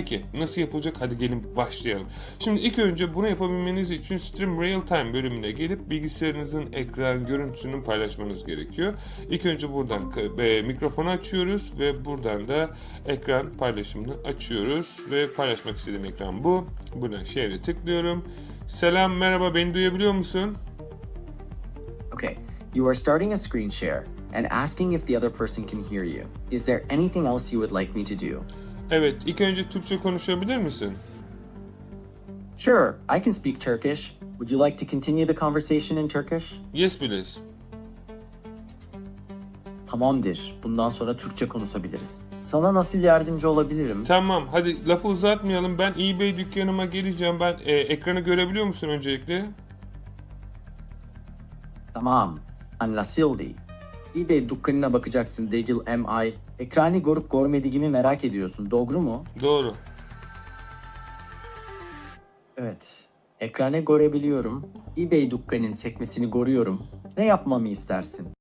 Peki nasıl yapılacak? Hadi gelin başlayalım. Şimdi ilk önce bunu yapabilmeniz için Stream Real Time bölümüne gelip bilgisayarınızın ekran görüntüsünü paylaşmanız gerekiyor. İlk önce buradan e, mikrofonu açıyoruz ve buradan da ekran paylaşımını açıyoruz ve paylaşmak istediğim ekran bu. Buradan share'e tıklıyorum. Selam merhaba beni duyabiliyor musun? Okay, you are starting a screen share and asking if the other person can hear you. Is there anything else you would like me to do? Evet ilk önce Türkçe konuşabilir misin? Sure, I can speak Turkish. Would you like to continue the conversation in Turkish? Yes please. Tamamdır. Bundan sonra Türkçe konuşabiliriz. Sana nasıl yardımcı olabilirim? Tamam hadi lafı uzatmayalım. Ben eBay dükkanıma geleceğim. Ben e, ekranı görebiliyor musun öncelikle? Tamam. Anlaşıldı. eBay dükkanına bakacaksın değil MI. Ekranı görüp görmediğimi merak ediyorsun. Doğru mu? Doğru. Evet. Ekranı görebiliyorum. eBay dükkanın sekmesini görüyorum. Ne yapmamı istersin?